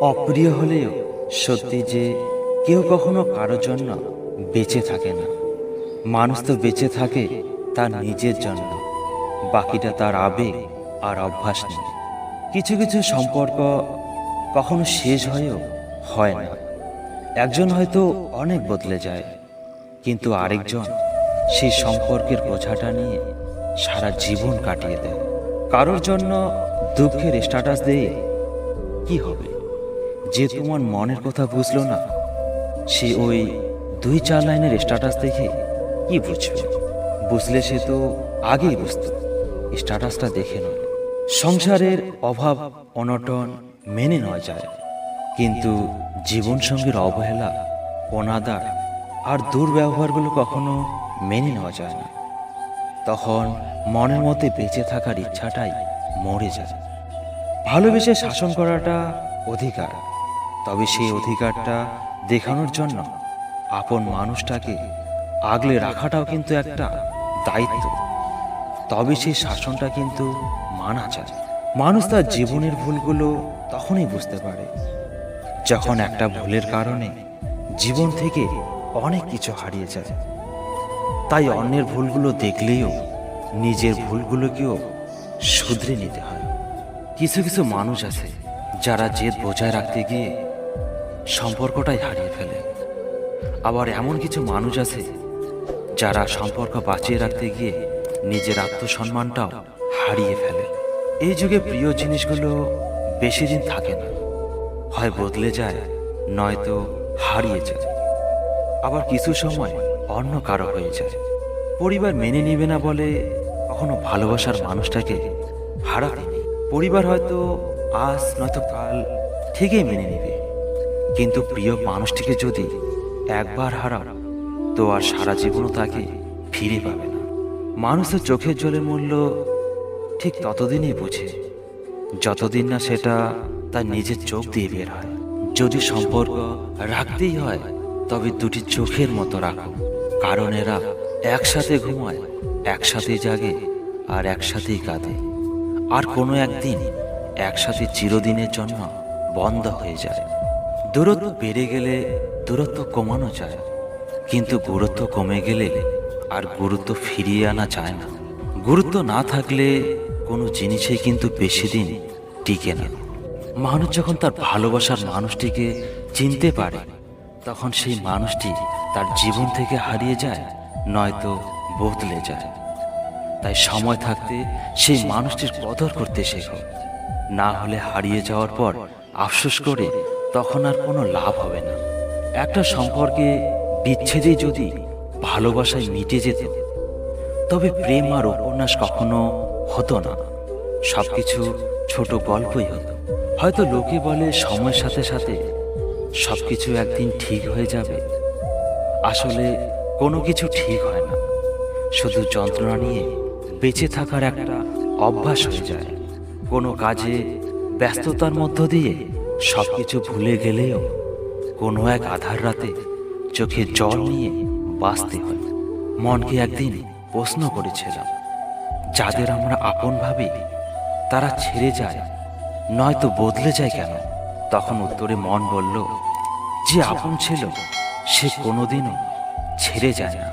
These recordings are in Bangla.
অপ্রিয় হলেও সত্যি যে কেউ কখনো কারোর জন্য বেঁচে থাকে না। মানুষ তো বেঁচে থাকে তার নিজের জন্য। বাকিটা তার আবেগ আর অভ্যাস নিয়ে। কিছু কিছু সম্পর্ক কখনো শেষ হয়েও হয় না। একজন হয়তো অনেক বদলে যায়, কিন্তু আরেকজন সেই সম্পর্কের বোঝাটা নিয়ে সারা জীবন কাটিয়ে দেয়। কারোর জন্য দুঃখের স্ট্যাটাস দিয়ে কি হবে? যে তোমার মনের কথা বুঝলো না, সে ওই দুই চার লাইনের স্ট্যাটাস দেখে কি বুঝবে বুঝলে সে তো আগেই বুঝতো। স্ট্যাটাসটা দেখে নয়। সংসারের অভাব অনটন মেনে নেওয়া যায়। কিন্তু জীবনসঙ্গীর অবহেলা, অনাদার আর দুর্ব্যবহারগুলো কখনো মেনে নেওয়া যায় না। তখন মনের মধ্যে বেঁচে থাকার ইচ্ছাটাই মরে যায়। ভালোবেসে শাসন করাটা অধিকার। তবে সেই অধিকারটা দেখানোর জন্য আপন মানুষটাকে আগলে রাখাটাও কিন্তু একটা দায়িত্ব। তবে সেই শাসনটা কিন্তু মানা যায়। মানুষ তার জীবনের ভুলগুলো তখনই বুঝতে পারে যখন একটা ভুলের কারণে জীবন থেকে অনেক কিছু হারিয়ে যায়। তাই অন্যের ভুলগুলো দেখলেও নিজের ভুলগুলোকেও শুধরে নিতে হয়। কিছু কিছু মানুষ আছে যারা জেদ বজায় রাখতে গিয়ে সম্পর্কটাই হারিয়ে ফেলে। আবার এমন কিছু মানুষ আছে যারা সম্পর্ক বাঁচিয়ে রাখতে গিয়ে নিজের আত্মসম্মানটাও হারিয়ে ফেলে। এই যুগে প্রিয় জিনিসগুলো বেশি দিন থাকে না। হয় বদলে যায়, নয়তো হারিয়ে যায়। আবার কিছু সময় অন্য কারও হয়ে যায়। পরিবার মেনে নেবে না বলে কখনো ভালোবাসার মানুষটাকে হারাতে পরিবার হয়তো আজ নয়তো কাল ঠিকই মেনে নেবে। কিন্তু প্রিয় মানুষটিকে যদি একবার হারাও, তো আর সারা জীবনও তাকে ফিরে পাবে না। মানুষের চোখের জলের মূল্য ঠিক ততদিনই বুঝে, যতদিন না সেটা তার নিজের চোখ দিয়ে বের হয়। যদি সম্পর্ক রাখতেই হয়, তবে দুটি চোখের মতো রাখো, কারণ এরা একসাথে ঘুমায় একসাথে জাগে আর একসাথেই কাঁদে। আর কোনো একদিন একসাথে চিরদিনের জন্য বন্ধ হয়ে যায়। দূরত্ব বেড়ে গেলে দূরত্ব কমানো যায়, কিন্তু গুরুত্ব কমে গেলে আর গুরুত্ব ফিরিয়ে আনা যায় না। গুরুত্ব না থাকলে কোনো জিনিসই কিন্তু বেশি দিন টিকে না। মানুষ যখন তার ভালোবাসার মানুষটিকে চিনতে পারে, তখন সেই মানুষটি তার জীবন থেকে হারিয়ে যায়, নয়তো বদলে যায়। তাই সময় থাকতে সেই মানুষটির কদর করতে শেখো। না হলে হারিয়ে যাওয়ার পর আফসোস করে তখন আর কোনো লাভ হবে না। একটা সম্পর্কে বিচ্ছেদে যদি ভালোবাসায় মিটে যেত, তবে প্রেম আর উপন্যাস কখনো হতো না। সবকিছু ছোট গল্পই হতো। হয়তো লোকে বলে সময়ের সাথে সাথে সবকিছু একদিন ঠিক হয়ে যাবে। আসলে কোনো কিছু ঠিক হয় না। শুধু যন্ত্রণা নিয়ে বেঁচে থাকার একটা অভ্যাস হয়ে যায়। কোনো কাজে ব্যস্ততার মধ্য দিয়ে সবকিছু ভুলে গেলেও কোনো এক আধার রাতে চোখে জল নিয়ে বাঁচতে হয়। মনকে একদিন প্রশ্ন করেছিলাম, যাদের আমরা আপন ভাবি, তারা ছেড়ে যায়, নয়তো বদলে যায় কেন? তখন উত্তরে মন বলল, যে আপন ছিল, সে কোনোদিনও ছেড়ে যায় না।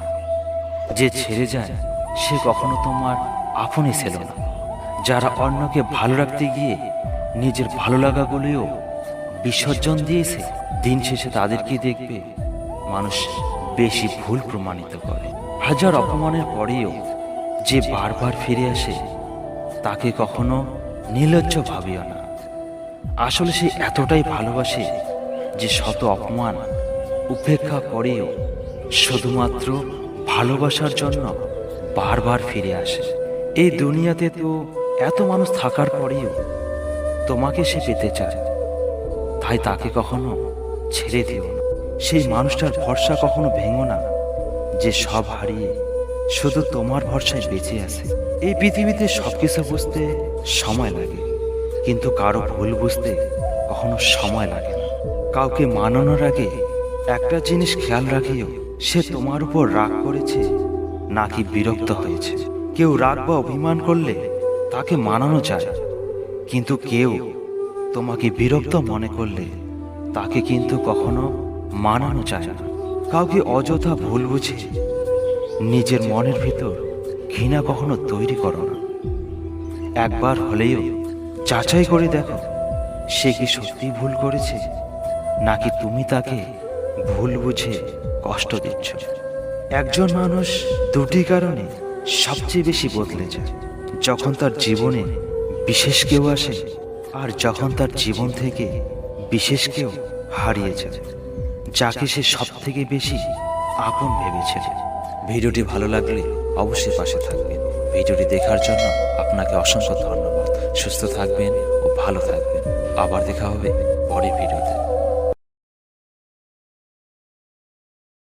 যে ছেড়ে যায়, সে কখনো তোমার আপনই ছিল না। যারা অন্যকে ভালো রাখতে গিয়ে নিজের ভালো লাগাগুলিও বিসর্জন দিয়েছে, দিন শেষে তাদেরকে দেখবে মানুষ বেশি ভুল প্রমাণিত করে। হাজার অপমানের পরেও যে বারবার ফিরে আসে, তাকে কখনো নির্লজ্জ ভাবিও না। আসলে সে এতটাই ভালোবাসে যে শত অপমান উপেক্ষা করেও শুধুমাত্র ভালোবাসার জন্য বারবার ফিরে আসে। এই দুনিয়াতে তো এত মানুষ থাকার পরেও তোমাকে সে পেতে চায়। তাই তাকে কখনো ছেড়ে দিও না। সেই মানুষটার ভরসা কখনো ভেঙো না। যে সব হারিয়ে শুধু তোমার ভরসায় বেঁচে আছে। এই পৃথিবীতে সবকিছু বুঝতে সময় লাগে, কিন্তু কারও ভুল বুঝতে কখনো সময় লাগে না। কাউকে মানানোর আগে একটা জিনিস খেয়াল রাখিও, সে তোমার উপর রাগ করেছে নাকি বিরক্ত হয়েছে। কেউ রাগ বা অভিমান করলে তাকে মানানো যায়, কিন্তু কেউ তোমাকে বিরক্ত মনে করলে তাকে কিন্তু কখনো মানানো যায় না। কাউকে অযথা ভুল বুঝে নিজের মনের ভিতর ঘৃণা কখনো তৈরি করো না। একবার হলেও যাচাই করে দেখো, সে কি সত্যি ভুল করেছে, নাকি তুমি তাকে ভুল বুঝে কষ্ট দিচ্ছ। একজন মানুষ দুটি কারণে সবচেয়ে বেশি বদলে যায়। যখন তার জীবনে বিশেষ কেউ আসে আর যখন তার জীবন থেকে বিশেষ কেউ হারিয়েছে, যাকে সে সব থেকে বেশি আপন ভেবেছে। ভিডিওটি ভালো লাগলে অবশ্যই পাশে থাকবেন। ভিডিওটি দেখার জন্য আপনাকে অসংখ্য ধন্যবাদ। সুস্থ থাকবেন ও ভালো থাকবেন। আবার দেখা হবে পরের ভিডিওতে।